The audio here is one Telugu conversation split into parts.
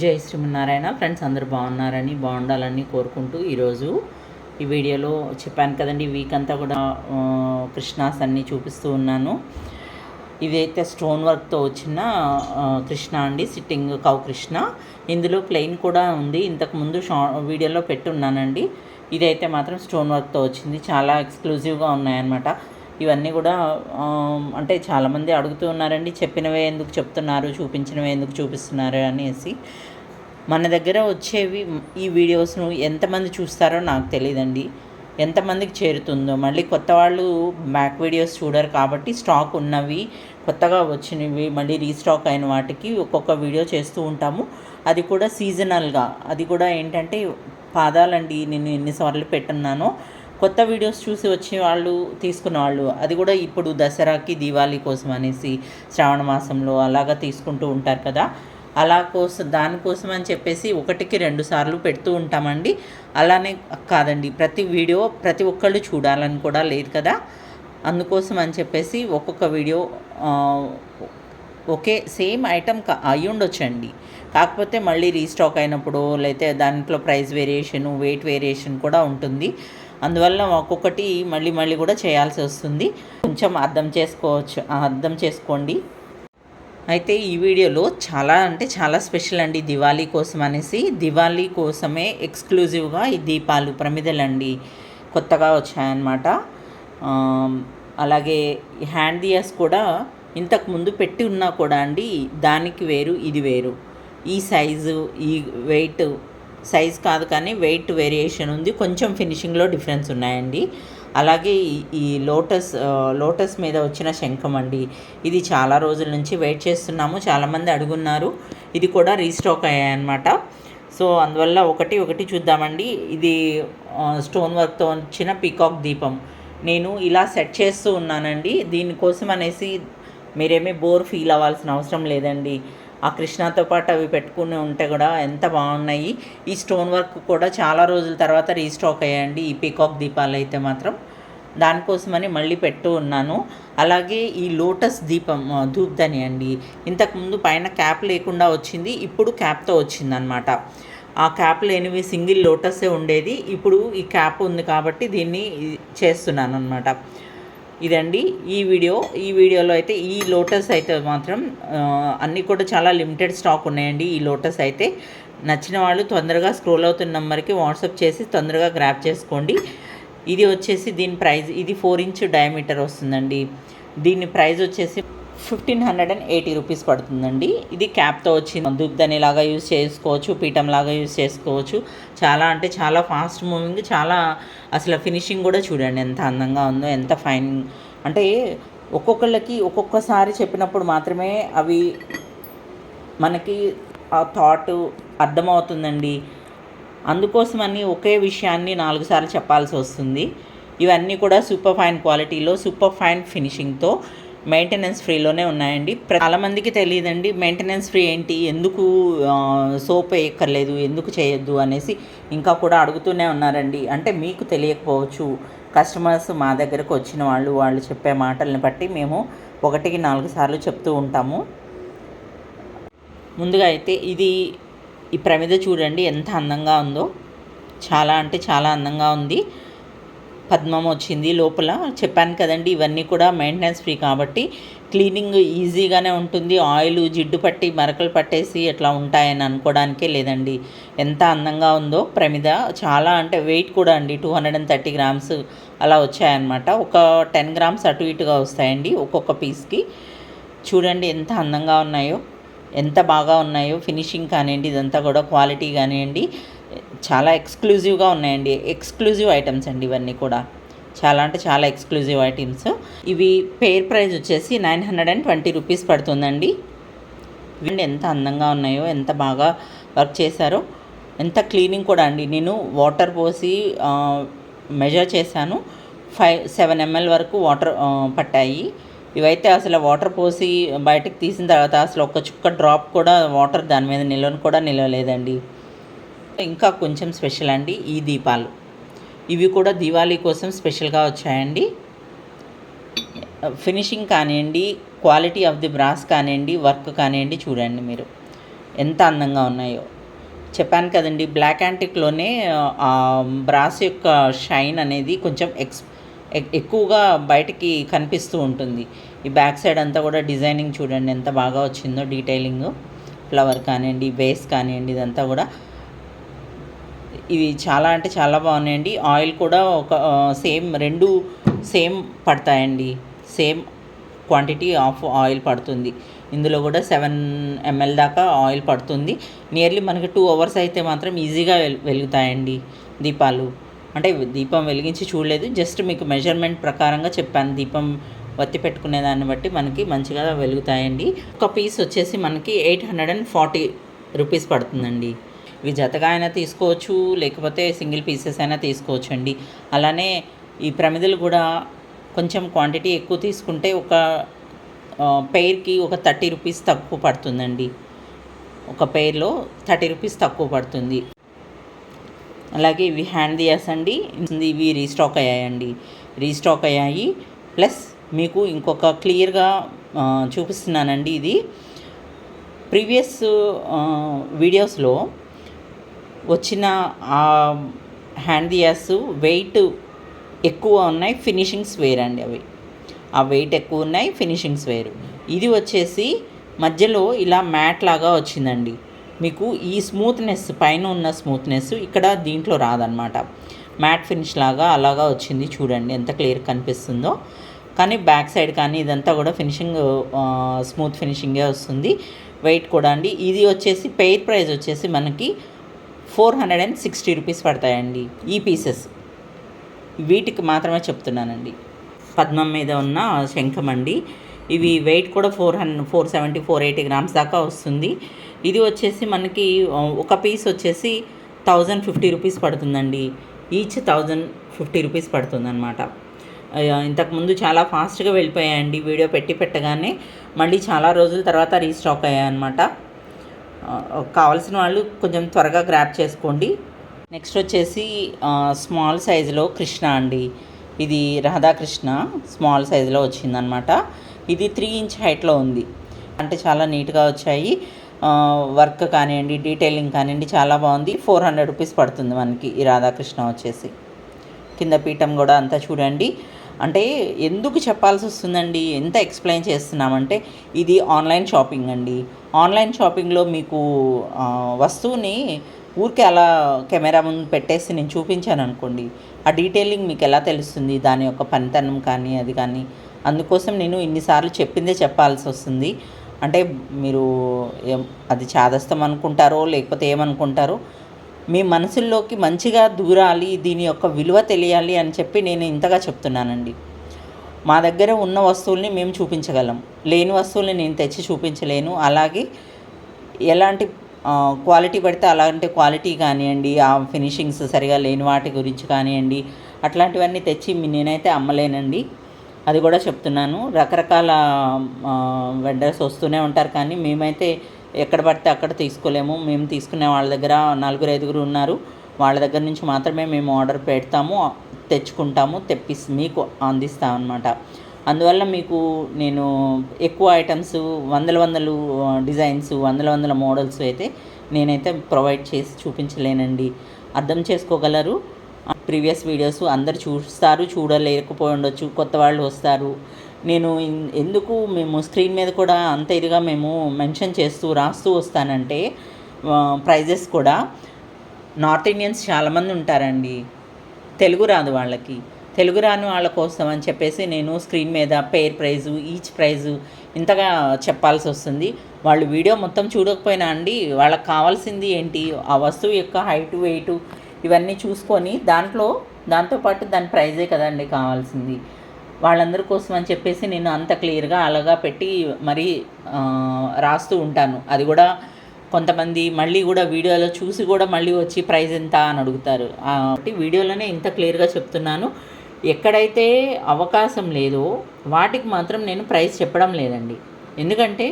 జై శ్రీమన్నారాయణ. ఫ్రెండ్స్ అందరూ బాగున్నారని బాగుండాలని కోరుకుంటూ ఈరోజు ఈ వీడియోలో చెప్పాను కదండి వీక్ అంతా కూడా కృష్ణాస్ అన్నీ చూపిస్తూ ఉన్నాను. ఇదైతే స్టోన్ వర్క్తో వచ్చిన కృష్ణ అండి సిట్టింగ్ కౌ కృష్ణ. ఇందులో ప్లెయిన్ కూడా ఉంది. ఇంతకుముందు షా వీడియోలో పెట్టున్నానండి. ఇదైతే మాత్రం స్టోన్ వర్క్తో వచ్చింది. చాలా ఎక్స్క్లూజివ్గా ఉన్నాయన్నమాట. ఇవన్నీ కూడా అంటే చాలామంది అడుగుతూ ఉన్నారండి చెప్పినవే ఎందుకు చెప్తున్నారు చూపించినవే ఎందుకు చూపిస్తున్నారు అనేసి. మన దగ్గర వచ్చేవి ఈ వీడియోస్ను ఎంతమంది చూస్తారో నాకు తెలియదండి ఎంతమందికి చేరుతుందో. మళ్ళీ కొత్త వాళ్ళు బ్యాక్ వీడియోస్ చూడరు కాబట్టి స్టాక్ ఉన్నవి కొత్తగా వచ్చినవి మళ్ళీ రీస్టాక్ అయిన వాటికి ఒక్కొక్క వీడియో చేస్తూ ఉంటాము. అది కూడా సీజనల్గా. అది కూడా ఏంటంటే పాదాలండి నేను ఎన్నిసార్లు పెట్టున్నానో కొత్త వీడియోస్ చూసి వచ్చే వాళ్ళు తీసుకున్న వాళ్ళు అది కూడా ఇప్పుడు దసరాకి దీవాళీ కోసం అనేసి శ్రావణ మాసంలో అలాగా తీసుకుంటూ ఉంటారు కదా. అలా కోసం దానికోసం అని చెప్పేసి ఒకటికి రెండు సార్లు పెడుతూ ఉంటామండి. అలానే కాదండి ప్రతి వీడియో ప్రతి ఒక్కళ్ళు చూడాలని కూడా లేదు కదా. అందుకోసం అని చెప్పేసి ఒక్కొక్క వీడియో ఒకే సేమ్ ఐటమ్ అయి ఉండొచ్చండి. కాకపోతే మళ్ళీ రీస్టాక్ అయినప్పుడు లేకపోతే దాంట్లో ప్రైస్ వేరియేషన్ వెయిట్ వేరియేషన్ కూడా ఉంటుంది. అందువల్ల ఒక్కొక్కటి మళ్ళీ మళ్ళీ కూడా చేయాల్సి వస్తుంది. కొంచెం అర్థం చేసుకోవచ్చు అర్థం చేసుకోండి. అయితే ఈ వీడియోలో చాలా అంటే చాలా స్పెషల్ అండి దివాళీ కోసం అనేసి. దివాళీ కోసమే ఎక్స్క్లూజివ్గా ఈ దీపాలు ప్రమిదలండి కొత్తగా వచ్చాయన్నమాట. అలాగే ఈ హ్యాండ్ దియాస్ కూడా ఇంతకు ముందు పెట్టి ఉన్నా కూడా అండి దానికి వేరు ఇది వేరు. ఈ సైజు ఈ వెయిట్ సైజ్ కాదు కానీ వెయిట్ వేరియేషన్ ఉంది. కొంచెం ఫినిషింగ్లో డిఫరెన్స్ ఉన్నాయండి. అలాగే ఈ- లోటస్ లోటస్ మీద వచ్చిన శంఖం అండి. ఇది చాలా రోజుల నుంచి వెయిట్ చేస్తున్నాము. చాలామంది అడుగున్నారు. ఇది కూడా రీస్టాక్ అయ్యాయన్నమాట. సో అందువల్ల ఒకటి ఒకటి చూద్దామండి. ఇది స్టోన్ వర్క్తో వచ్చిన పీకాక్ దీపం. నేను ఇలా సెట్ చేస్తూ ఉన్నానండి. దీనికోసం అనేసి మీరేమీ బోర్ ఫీల్ అవ్వాల్సిన అవసరం లేదండి. ఆ కృష్ణతో పాటు అవి పెట్టుకుని ఉంటే కూడా ఎంత బాగున్నాయి. ఈ స్టోన్ వర్క్ కూడా చాలా రోజుల తర్వాత రీస్టాక్ అయ్యాయండి. ఈ పీకాక్ దీపాలు అయితే మాత్రం దానికోసమని మళ్ళీ పెట్టు ఉన్నాను. అలాగే ఈ లోటస్ దీపం ధూప్దని అండి. ఇంతకుముందు పైన క్యాప్ లేకుండా వచ్చింది. ఇప్పుడు క్యాప్తో వచ్చిందనమాట ఆ క్యాప్ లేనివి సింగిల్ లోటసే ఉండేది. ఇప్పుడు ఈ క్యాప్ ఉంది కాబట్టి దీన్ని చేస్తున్నాను అనమాట ఇదండి. ఈ వీడియో ఈ వీడియోలో అయితే ఈ లోటస్ అయితే మాత్రం అన్నీ కూడా చాలా లిమిటెడ్ స్టాక్ ఉన్నాయండి ఈ లోటస్ అయితే. నచ్చిన వాళ్ళు తొందరగా స్క్రోల్ అవుతున్న నెంబర్కి వాట్సాప్ చేసి తొందరగా గ్రాప్ చేసుకోండి. ఇది వచ్చేసి దీని ప్రైస్ ఇది ఫోర్ ఇంచ్ డయామీటర్ వస్తుందండి. దీని ప్రైస్ వచ్చేసి fifteen hundred and eighty rupees పడుతుందండి. ఇది క్యాప్తో వచ్చింది. దుబ్దని లాగా యూజ్ చేసుకోవచ్చు పీఠం లాగా యూజ్ చేసుకోవచ్చు. చాలా అంటే చాలా ఫాస్ట్ మూవింగ్ చాలా అసలు ఫినిషింగ్ కూడా చూడండి ఎంత అందంగా ఉందో ఎంత ఫైన్. అంటే ఒక్కొక్కళ్ళకి ఒక్కొక్కసారి చెప్పినప్పుడు మాత్రమే అవి మనకి ఆ థాట్ అర్థమవుతుందండి. అందుకోసమని ఒకే విషయాన్ని నాలుగు సార్లు చెప్పాల్సి వస్తుంది. ఇవన్నీ కూడా సూపర్ ఫైన్ క్వాలిటీలో సూపర్ ఫైన్ ఫినిషింగ్తో మెయింటెనెన్స్ ఫ్రీలోనే ఉన్నాయండి. చాలామందికి తెలియదండి మెయింటెనెన్స్ ఫ్రీ ఏంటి? ఎందుకు సోప్ వేయక్కర్లేదు ఎందుకు చేయొద్దు అనేసి ఇంకా కూడా అడుగుతూనే ఉన్నారండి. అంటే మీకు తెలియకపోవచ్చు కస్టమర్స్ మా దగ్గరకు వచ్చిన వాళ్ళు వాళ్ళు చెప్పే మాటల్ని బట్టి మేము ఒకటికి నాలుగు సార్లు చెప్తూ ఉంటాము. ముందుగా అయితే ఇది ఈ ప్రమిద చూడండి ఎంత అందంగా ఉందో. చాలా అంటే చాలా అందంగా ఉంది. పద్మం వచ్చింది లోపల. చెప్పాను కదండి ఇవన్నీ కూడా మెయింటెనెన్స్ ఫ్రీ కాబట్టి క్లీనింగ్ ఈజీగానే ఉంటుంది. ఆయిల్ జిడ్డు పట్టి మరకలు పట్టేసి అట్లా ఉంటాయని అనుకోవడానికే లేదండి. ఎంత అందంగా ఉందో. ప్రమిద చాలా అంటే వెయిట్ కూడా అండి. Two hundred and thirty grams అలా వచ్చాయన్నమాట. ఒక టెన్ గ్రామ్స్ అటు ఇటుగా వస్తాయండి ఒక్కొక్క పీస్కి. చూడండి ఎంత అందంగా ఉన్నాయో ఎంత బాగా ఉన్నాయో. ఫినిషింగ్ కానివ్వండి ఇదంతా కూడా క్వాలిటీ కానివ్వండి. చాలా ఎక్స్క్లూజివ్గా ఉన్నాయండి. ఎక్స్క్లూజివ్ ఐటమ్స్ అండి ఇవన్నీ కూడా. చాలా అంటే చాలా ఎక్స్క్లూజివ్ ఐటమ్స్ ఇవి పేర్ ప్రైస్ వచ్చేసి nine hundred and twenty rupees పడుతుందండి. ఇవి ఎంత అందంగా ఉన్నాయో ఎంత బాగా వర్క్ చేశారో. ఎంత క్లీనింగ్ కూడా అండి. నేను వాటర్ పోసి మెజర్ చేశాను. ఫైవ్ సెవెన్ ఎంఎల్ వరకు వాటర్ పట్టాయి. ఇవైతే అసలు వాటర్ పోసి బయటకు తీసిన తర్వాత అసలు ఒక చుక్క డ్రాప్ కూడా వాటర్ దాని మీద నిల్వను కూడా నిలవలేదండి. ఇంకా కొంచెం స్పెషల్ అండి ఈ దీపాలు. ఇవి కూడా దివాళీ కోసం స్పెషల్గా వచ్చాయండి. ఫినిషింగ్ కానివ్వండి క్వాలిటీ ఆఫ్ ది బ్రాస్ కానివ్వండి వర్క్ కానివ్వండి చూడండి మీరు ఎంత అందంగా ఉన్నాయో. చెప్పాను కదండి బ్లాక్ యాంటిక్లోనే బ్రాస్ యొక్క షైన్ అనేది కొంచెం ఎక్స్ ఎక్- ఎక్కువగా బయటికి కనిపిస్తూ ఉంటుంది. ఈ బ్యాక్ సైడ్ అంతా కూడా డిజైనింగ్ చూడండి ఎంత బాగా వచ్చిందో డీటెయిలింగ్. ఫ్లవర్ కానివ్వండి బేస్ కానివ్వండి ఇదంతా కూడా ఇవి చాలా అంటే చాలా బాగున్నాయండి. ఆయిల్ కూడా ఒక సేమ్ రెండు సేమ్ పడతాయండి. సేమ్ క్వాంటిటీ ఆఫ్ ఆయిల్ పడుతుంది. ఇందులో కూడా సెవెన్ ఎంఎల్ దాకా ఆయిల్ పడుతుంది. నియర్లీ మనకి టూ అవర్స్ అయితే మాత్రం ఈజీగా వెలుగుతాయండి దీపాలు. అంటే దీపం వెలిగించి చూడలేదు. జస్ట్ మీకు మెజర్మెంట్ ప్రకారంగా చెప్పాను. దీపం వత్తి పెట్టుకునే దాన్ని బట్టి మనకి మంచిగా వెలుగుతాయండి. ఒక పీస్ వచ్చేసి మనకి eight hundred and forty rupees పడుతుందండి. ఇవి జతగా అయినా తీసుకోవచ్చు లేకపోతే సింగిల్ పీసెస్ అయినా తీసుకోవచ్చు అండి అలానే ఈ ప్రమిదలు కూడా కొంచెం క్వాంటిటీ ఎక్కువ తీసుకుంటే ఒక పెయిర్కి ఒక థర్టీ రూపీస్ తక్కువ పడుతుందండి. ఒక పెయిర్లో థర్టీ రూపీస్ తక్కువ పడుతుంది. అలాగే ఇవి హ్యాండ్ దియాస్ అండి. ఇవి రీస్టాక్ అయ్యాయండి. రీస్టాక్ అయ్యాయి. ప్లస్ మీకు ఇంకొక క్లియర్గా చూపిస్తున్నానండి ఇది. ప్రీవియస్ వీడియోస్లో వచ్చిన హ్యాండ్ దియాస్ వెయిట్ ఎక్కువ ఉన్నాయి ఫినిషింగ్స్ వేర్ అండి అవి. ఆ వెయిట్ ఎక్కువ ఉన్నాయి ఫినిషింగ్స్ వేరు. ఇది వచ్చేసి మధ్యలో ఇలా మ్యాట్ లాగా వచ్చిందండి. మీకు ఈ స్మూత్నెస్ పైన ఉన్న స్మూత్నెస్ ఇక్కడ దీంట్లో రాదనమాట మ్యాట్ ఫినిష్ లాగా అలాగా వచ్చింది చూడండి ఎంత క్లియర్ కనిపిస్తుందో. కానీ బ్యాక్ సైడ్ కానీ ఇదంతా కూడా ఫినిషింగ్ స్మూత్ ఫినిషింగే వస్తుంది. వెయిట్ కూడా అండి. ఇది వచ్చేసి పెయిర్ ప్రైస్ వచ్చేసి మనకి four hundred and sixty rupees పడతాయండి ఈ పీసెస్. వీటికి మాత్రమే చెప్తున్నానండి. పద్మం మీద ఉన్న శంఖం అండి. ఇవి వెయిట్ కూడా four hundred four seventy four eighty grams దాకా వస్తుంది. ఇది వచ్చేసి మనకి ఒక పీస్ వచ్చేసి థౌజండ్ ఫిఫ్టీ రూపీస్ పడుతుందండి. ఈచ్ థౌజండ్ ఫిఫ్టీ రూపీస్ పడుతుందన్నమాట. ఇంతకుముందు చాలా ఫాస్ట్గా వెళ్ళిపోయాయండి. వీడియో పెట్టి పెట్టగానే మళ్ళీ చాలా రోజుల తర్వాత రీస్టాక్ అయ్యాయన్నమాట. అనమాట కావాల్సిన వాళ్ళు కొంచెం త్వరగా గ్రాప్ చేసుకోండి. నెక్స్ట్ వచ్చేసి స్మాల్ సైజులో కృష్ణ అండి. ఇది రాధాకృష్ణ స్మాల్ సైజులో వచ్చిందనమాట ఇది త్రీ ఇంచ్ హైట్లో ఉంది. అంటే చాలా నీట్గా వచ్చాయి. వర్క్ కానివ్వండి డీటెయిలింగ్ కానివ్వండి చాలా బాగుంది. ఫోర్ హండ్రెడ్ రూపీస్ పడుతుంది మనకి ఈ రాధాకృష్ణ వచ్చేసి. కింద పీఠం కూడా అంతా చూడండి. అంటే ఎందుకు చెప్పాల్సి వస్తుందండి? ఎంత ఎక్స్ప్లెయిన్ చేస్తున్నామంటే ఇది ఆన్లైన్ షాపింగ్ అండి. ఆన్లైన్ షాపింగ్లో మీకు వస్తువుని ఊరికే అలా కెమెరా ముందు పెట్టేసి నేను చూపించాను అనుకోండి ఆ డీటెయిలింగ్ మీకు ఎలా తెలుస్తుంది? దాని యొక్క పనితనం కానీ అది కానీ. అందుకోసం నేను ఇన్నిసార్లు చెప్పిందే చెప్పాల్సి వస్తుంది. అంటే మీరు ఏం అది చాదస్తం అనుకుంటారో లేకపోతే ఏమనుకుంటారో మీ మనసుల్లోకి మంచిగా దూరాలి దీని యొక్క విలువ తెలియాలి అని చెప్పి నేను ఇంతగా చెప్తున్నానండి. మా దగ్గర ఉన్న వస్తువుల్ని మేము చూపించగలం. లేని వస్తువుల్ని నేను తెచ్చి చూపించలేను. అలాగే ఎలాంటి క్వాలిటీ పడితే అలాంటి క్వాలిటీ కానివ్వండి ఆ ఫినిషింగ్స్ సరిగా లేని వాటి గురించి కానివ్వండి అట్లాంటివన్నీ తెచ్చి నేనైతే అమ్మలేనండి. అది కూడా చెప్తున్నాను. రకరకాల వెండర్స్ వస్తూనే ఉంటారు కానీ మేమైతే ఎక్కడ పడితే అక్కడ తీసుకోలేము. మేము తీసుకునే వాళ్ళ దగ్గర నలుగురు ఐదుగురు ఉన్నారు. వాళ్ళ దగ్గర నుంచి మాత్రమే మేము ఆర్డర్ పెడతాము తెచ్చుకుంటాము తెప్పిస్ మీకు అందిస్తాం అనమాట అందువల్ల మీకు నేను ఎక్కువ ఐటమ్స్ వందల వందలు డిజైన్స్ వందల వందల మోడల్స్ అయితే నేనైతే ప్రొవైడ్ చేసి చూపించలేనండి. అర్థం చేసుకోగలరు? ప్రీవియస్ వీడియోస్ అందరు చూస్తారు చూడలేకపోయి ఉండొచ్చు. కొత్త వాళ్ళు వస్తారు. నేను ఎందుకు మేము స్క్రీన్ మీద కూడా అంత ఇదిగా మేము మెన్షన్ చేస్తూ రాస్తూ వస్తానంటే ప్రైజెస్ కూడా నార్త్ ఇండియన్స్ చాలామంది ఉంటారండి. తెలుగు రాదు వాళ్ళకి. తెలుగు రాని వాళ్ళ కోసం అని చెప్పేసి నేను స్క్రీన్ మీద పేర్ ప్రైజు ఈచ్ ప్రైజు ఇంతగా చెప్పాల్సి వస్తుంది. వాళ్ళు వీడియో మొత్తం చూడకపోయినా అండి వాళ్ళకి కావాల్సింది ఏంటి? ఆ వస్తువు యొక్క హైట్ వెయిట్ ఇవన్నీ చూసుకొని దాంట్లో దాంతోపాటు దాని ప్రైజే కదండి కావాల్సింది. వాళ్ళందరి కోసం అని చెప్పేసి నేను అంత క్లియర్గా అలాగా పెట్టి మరీ రాస్తూ ఉంటాను. అది కూడా కొంతమంది మళ్ళీ కూడా వీడియోలో చూసి కూడా మళ్ళీ వచ్చి ప్రైజ్ ఎంత అని అడుగుతారు. కాబట్టి వీడియోలోనే ఇంత క్లియర్గా చెప్తున్నాను. ఎక్కడైతే అవకాశం లేదో వాటికి మాత్రం నేను ప్రైస్ చెప్పడం లేదండి. ఎందుకంటే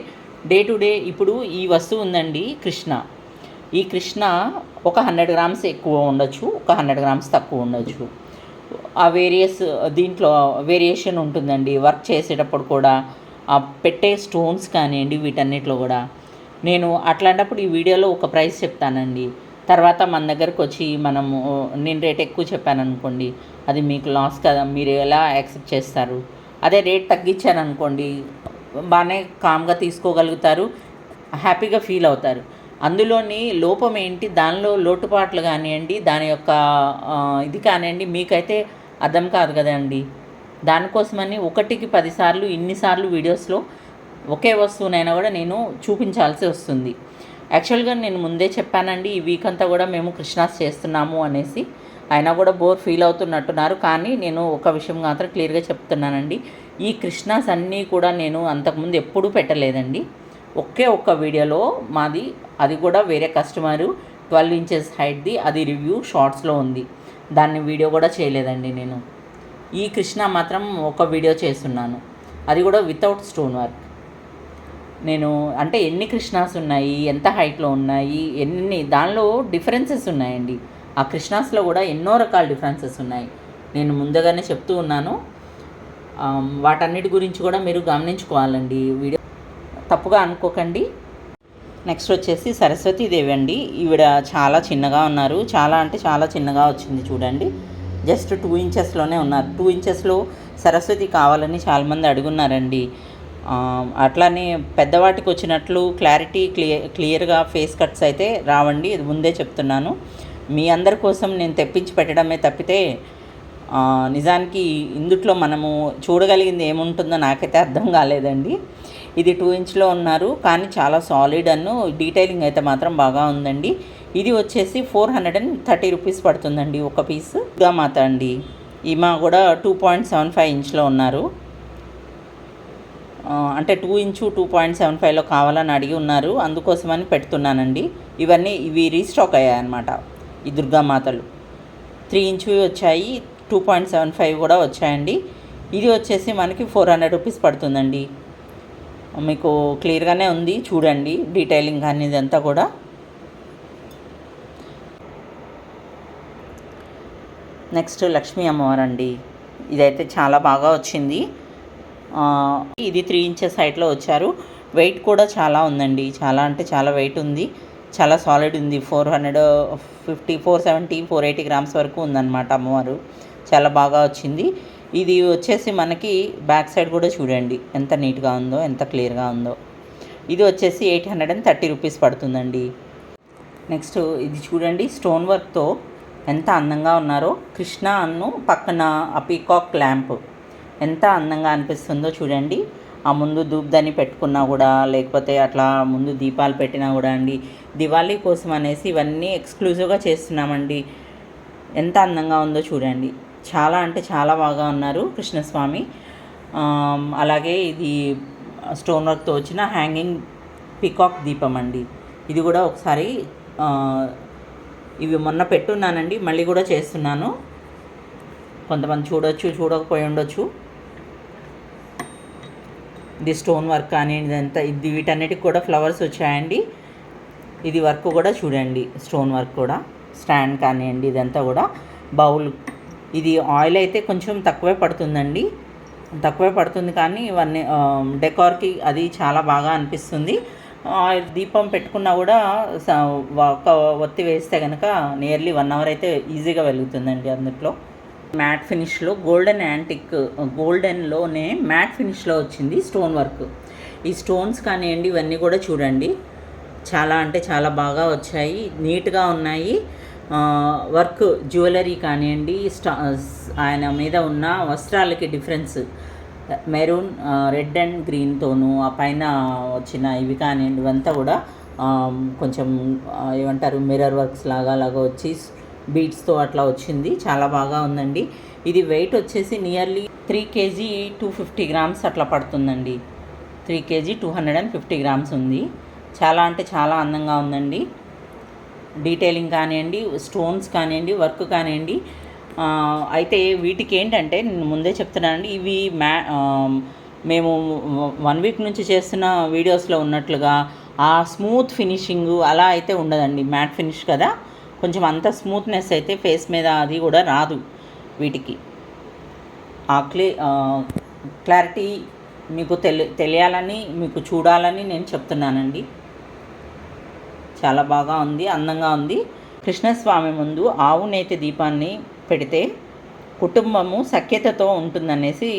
డే టు డే ఇప్పుడు ఈ వస్తువు ఉందండి కృష్ణ. ఈ కృష్ణ ఒక హండ్రెడ్ గ్రామ్స్ ఎక్కువ ఉండొచ్చు ఒక హండ్రెడ్ గ్రామ్స్ తక్కువ ఉండొచ్చు. ఆ వేరియస్ దీంట్లో వేరియేషన్ ఉంటుందండి. వర్క్ చేసేటప్పుడు కూడా ఆ పెట్టే స్టోన్స్ కానివ్వండి వీటన్నిటిలో కూడా. నేను అట్లాంటప్పుడు ఈ వీడియోలో ఒక ప్రైస్ చెప్తానండి. తర్వాత మన దగ్గరకు వచ్చి మనము నేను రేట్ ఎక్కువ చెప్పాను అనుకోండి అది మీకు లాస్ కదా మీరు ఎలా యాక్సెప్ట్ చేస్తారు? అదే రేట్ తగ్గించాను అనుకోండి బాగానే కామ్గా తీసుకోగలుగుతారు హ్యాపీగా ఫీల్ అవుతారు. అందులోని లోపం ఏంటి? దానిలో లోటుపాట్లు కానివ్వండి దాని యొక్క ఇది కానివ్వండి మీకైతే అర్థం కాదు కదండి దానికోసమని ఒకటికి పదిసార్లు ఇన్నిసార్లు వీడియోస్లో ఒకే వస్తువునైనా కూడా నేను చూపించాల్సి వస్తుంది. యాక్చువల్గా నేను ముందే చెప్పానండి ఈ వీక్ అంతా కూడా మేము కృష్ణాస్ చేస్తున్నాము అనేసి. అయినా కూడా బోర్ ఫీల్ అవుతున్నట్టున్నారు కానీ నేను ఒక విషయం మాత్రం క్లియర్గా చెప్తున్నానండి. ఈ కృష్ణాస్ అన్నీ కూడా నేను అంతకుముందు ఎప్పుడూ పెట్టలేదండి. ఒకే ఒక్క వీడియోలో మాది అది కూడా వేరే కస్టమరు ట్వెల్వ్ ఇంచెస్ హైట్ది అది రివ్యూ షార్ట్స్లో ఉంది. దాన్ని వీడియో కూడా చేయలేదండి నేను. ఈ కృష్ణ మాత్రం ఒక వీడియో చేస్తున్నాను. అది కూడా వితౌట్ స్టోన్ వర్క్ నేను అంటే ఎన్ని కృష్ణాస్ ఉన్నాయి ఎంత హైట్లో ఉన్నాయి ఎన్ని దానిలో డిఫరెన్సెస్ ఉన్నాయండి. ఆ కృష్ణాస్లో కూడా ఎన్నో రకాల డిఫరెన్సెస్ ఉన్నాయి. నేను ముందుగానే చెప్తూ ఉన్నాను. వాటన్నిటి గురించి కూడా మీరు గమనించుకోవాలండి. వీడియో తప్పుగా అనుకోకండి. నెక్స్ట్ వచ్చేసి సరస్వతీదేవి అండి. ఈవిడ చాలా చిన్నగా ఉన్నారు. చాలా అంటే చాలా చిన్నగా వచ్చింది చూడండి. జస్ట్ టూ ఇంచెస్లోనే ఉన్నారు. టూ ఇంచెస్లో సరస్వతి కావాలని చాలామంది అడుగున్నారండి. అట్లానే పెద్దవాటికి వచ్చినట్లు క్లారిటీ క్లియర్ క్లియర్గా ఫేస్ కట్స్ అయితే రావండి. ఇది ముందే చెప్తున్నాను. మీ అందరి కోసం నేను తెప్పించి పెట్టడమే తప్పితే నిజానికి ఇందుట్లో మనము చూడగలిగింది ఏముంటుందో నాకైతే అర్థం కాలేదండి. ఇది టూ ఇంచ్లో ఉన్నారు కానీ చాలా సాలిడ్ అన్ను. డీటెయిలింగ్ అయితే మాత్రం బాగా ఉందండి. ఇది వచ్చేసి four hundred and thirty rupees పడుతుందండి ఒక పీస్గా మాత అండి. ఈమె కూడా టూ పాయింట్ సెవెన్ ఫైవ్ ఇంచ్లో ఉన్నారు. అంటే two inch two point seven ఫైవ్లో కావాలని అడిగి ఉన్నారు. అందుకోసమని పెడుతున్నానండి. ఇవన్నీ ఇవి రీస్టాక్ అయ్యాయన్నమాట. ఈ దుర్గామాతలు త్రీ ఇంచువి వచ్చాయి టూ పాయింట్ సెవెన్ ఫైవ్ కూడా వచ్చాయండి. ఇది వచ్చేసి మనకి ఫోర్ హండ్రెడ్ రూపీస్ పడుతుందండి. మీకు క్లియర్గానే ఉంది. చూడండి డీటెయిలింగ్ కానీ ఇదంతా కూడా. నెక్స్ట్ లక్ష్మీ అమ్మవారు అండి ఇదైతే చాలా బాగా వచ్చింది. ఇది త్రీ ఇంచెస్ హైట్లో వచ్చారు. వెయిట్ కూడా చాలా ఉందండి. చాలా అంటే చాలా వెయిట్ ఉంది. చాలా సాలిడ్ ఉంది. Four hundred fifty four seventy four eighty grams వరకు ఉందన్నమాట అమ్మవారు. చాలా బాగా వచ్చింది. ఇది వచ్చేసి మనకి బ్యాక్ సైడ్ కూడా చూడండి. ఎంత నీట్గా ఉందో ఎంత క్లియర్గా ఉందో. ఇది వచ్చేసి eight hundred and thirty rupees పడుతుందండి. నెక్స్ట్ ఇది చూడండి స్టోన్ వర్క్తో ఎంత అందంగా ఉన్నారో. కృష్ణ అన్ను పక్కన ఆ పీకాక్ ల్యాంప్. ఎంత అందంగా అనిపిస్తుందో చూడండి. ఆ ముందు ధూప్దని పెట్టుకున్నా కూడా లేకపోతే అట్లా ముందు దీపాలు పెట్టినా కూడా అండి. దివాళీ కోసం అనేసి ఇవన్నీ ఎక్స్క్లూజివ్గా చేస్తున్నామండి. ఎంత అందంగా ఉందో చూడండి. చాలా అంటే చాలా బాగా ఉన్నారు కృష్ణస్వామి. అలాగే ఇది స్టోన్ వర్క్తో వచ్చిన హ్యాంగింగ్ పికాక్ దీపం అండి. ఇది కూడా ఒకసారి ఇవి మొన్న పెట్టున్నానండి మళ్ళీ కూడా చేస్తున్నాను. కొంతమంది చూడొచ్చు చూడకపోయి ఉండొచ్చు. ఇది స్టోన్ వర్క్ కానీ ఇదంతా ఇది వీటన్నిటికి కూడా ఫ్లవర్స్ వచ్చాయండి. ఇది వర్క్ కూడా చూడండి స్టోన్ వర్క్ కూడా. స్టాండ్ కానివ్వండి ఇదంతా కూడా. బౌల్ ఇది ఆయిల్ అయితే కొంచెం తక్కువే పడుతుందండి. తక్కువే పడుతుంది కానీ ఇవన్నీ ఆ, డెకార్కి అది చాలా బాగా అనిపిస్తుంది. ఆయిల్ దీపం పెట్టుకున్నా కూడా ఒక ఒత్తి వేస్తే కనుక నియర్లీ వన్ అవర్ అయితే ఈజీగా వెలుగుతుందండి అందుట్లో. మ్యాట్ ఫినిష్లో గోల్డెన్ యాంటిక్ గోల్డెన్లోనే మ్యాట్ ఫినిష్లో వచ్చింది స్టోన్ వర్క్. ఈ స్టోన్స్ కానివ్వండి ఇవన్నీ కూడా చూడండి. చాలా అంటే చాలా బాగా వచ్చాయి. నీట్గా ఉన్నాయి. వర్క్ జ్యువెలరీ కానివ్వండి స్టా ఆయన మీద ఉన్న వస్త్రాలకి డిఫరెన్స్. మెరూన్ రెడ్ అండ్ గ్రీన్తోనూ ఆ పైన వచ్చిన ఇవి కానివ్వండి ఇవంతా కూడా కొంచెం ఏమంటారు మిర్రర్ వర్క్స్ లాగా అలాగా వచ్చి బీట్స్తో అట్లా వచ్చింది. చాలా బాగా ఉందండి. ఇది వెయిట్ వచ్చేసి nearly three KG two fifty grams అట్లా పడుతుందండి. Three KG two hundred and fifty grams ఉంది. చాలా అంటే చాలా అందంగా ఉందండి. డీటెయిలింగ్ కానివ్వండి స్టోన్స్ కానివ్వండి వర్క్ కానివ్వండి అయితే వీటికి ఏంటంటే నేను ముందే చెప్తున్నానండి ఇవి మ్యా మేము వన్ వీక్ నుంచి చేస్తున్న వీడియోస్లో ఉన్నట్లుగా ఆ స్మూత్ ఫినిషింగ్ అలా అయితే ఉండదండి మ్యాట్ ఫినిష్ కదా. కొంచెం అంత స్మూత్నెస్ అయితే ఫేస్ మీద అది కూడా రాదు వీటికి. ఆ క్లీ క్లారిటీ మీకు తెలి తెలియాలని మీకు చూడాలని నేను చెప్తున్నానండి. చాలా బాగా ఉంది అందంగా ఉంది. కృష్ణస్వామి ముందు ఆవు నేతి దీపాన్ని పెడితే కుటుంబము సఖ్యతతో ఉంటుందనేసి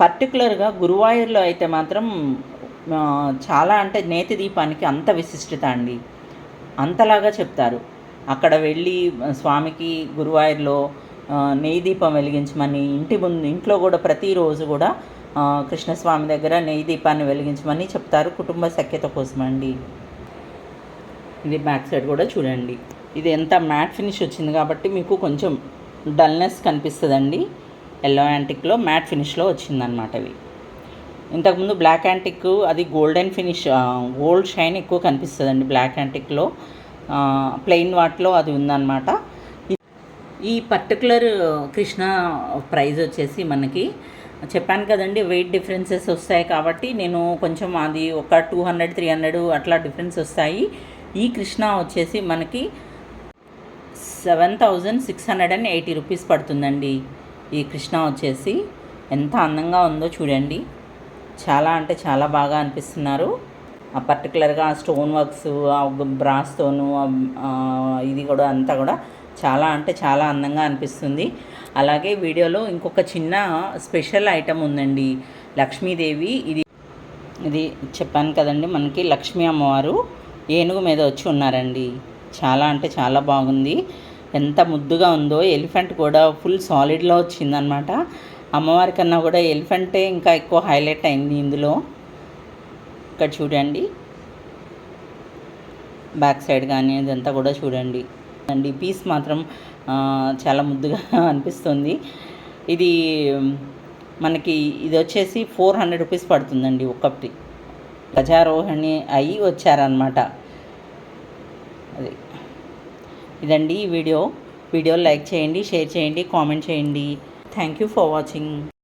పర్టికులర్గా గురువాయూర్లో అయితే మాత్రం చాలా అంటే నేతి దీపానికి అంత విశిష్టత అండి. అంతలాగా చెప్తారు. అక్కడ వెళ్ళి స్వామికి గురువాయూర్లో నెయ్యి దీపం వెలిగించమని ఇంటి ముందు ఇంట్లో కూడా ప్రతిరోజు కూడా కృష్ణస్వామి దగ్గర నెయ్యి దీపాన్ని వెలిగించమని చెప్తారు. కుటుంబ సఖ్యత కోసం అండి ఇది బ్యాక్ సైడ్ కూడా చూడండి. ఇది ఎంత మ్యాట్ ఫినిష్ వచ్చింది కాబట్టి మీకు కొంచెం డల్నెస్ కనిపిస్తుందండి. ఎల్లో యాంటిక్లో మ్యాట్ ఫినిష్లో వచ్చిందనమాట ఇవి. ఇంతకుముందు బ్లాక్ యాంటిక్ అది గోల్డెన్ ఫినిష్ గోల్డ్ షైన్ ఎక్కువ కనిపిస్తుందండి బ్లాక్ యాంటిక్లో ప్లెయిన్ వాటిలో అది ఉందన్నమాట. ఈ పర్టికులర్ కృష్ణ ప్రైజ్ వచ్చేసి మనకి చెప్పాను కదండి వెయిట్ డిఫరెన్సెస్ వస్తాయి కాబట్టి నేను కొంచెం అది ఒక టూ హండ్రెడ్ త్రీ హండ్రెడ్ అట్లా డిఫరెన్స్ వస్తాయి. ఈ కృష్ణ వచ్చేసి మనకి seven thousand six hundred and eighty rupees పడుతుందండి. ఈ కృష్ణ వచ్చేసి ఎంత అందంగా ఉందో చూడండి. చాలా అంటే చాలా బాగా అనిపిస్తున్నారు. ఆ పర్టికులర్గా ఆ స్టోన్ వర్క్స్ ఆ బ్రాస్తోను ఇది కూడా అంతా కూడా చాలా అంటే చాలా అందంగా అనిపిస్తుంది. అలాగే వీడియోలో ఇంకొక చిన్న స్పెషల్ ఐటమ్ ఉందండి. లక్ష్మీదేవి ఇది ఇది చెప్పాను కదండి మనకి లక్ష్మీ అమ్మవారు. ఏనుగు మీద వచ్చి ఉన్నారండి. చాలా అంటే చాలా బాగుంది. ఎంత ముద్దుగా ఉందో ఎలిఫెంట్ కూడా ఫుల్ సాలిడ్లో వచ్చిందనమాట. అమ్మవారి కన్నా కూడా ఎలిఫెంటే ఇంకా ఎక్కువ హైలైట్ అయింది ఇందులో. ఇక్కడ చూడండి. బ్యాక్ సైడ్ కానీ ఇదంతా కూడా చూడండి. అండి పీస్ మాత్రం చాలా ముద్దుగా అనిపిస్తుంది. ఇది మనకి ఇది వచ్చేసి ఫోర్ హండ్రెడ్ రూపీస్ పడుతుందండి ఒక్కటి. గజారోహణి అయి వచ్చారనమాట అది. ఇదండి ఈ వీడియో. వీడియో లైక్ చేయండి షేర్ చేయండి కామెంట్ చేయండి. Thank you for watching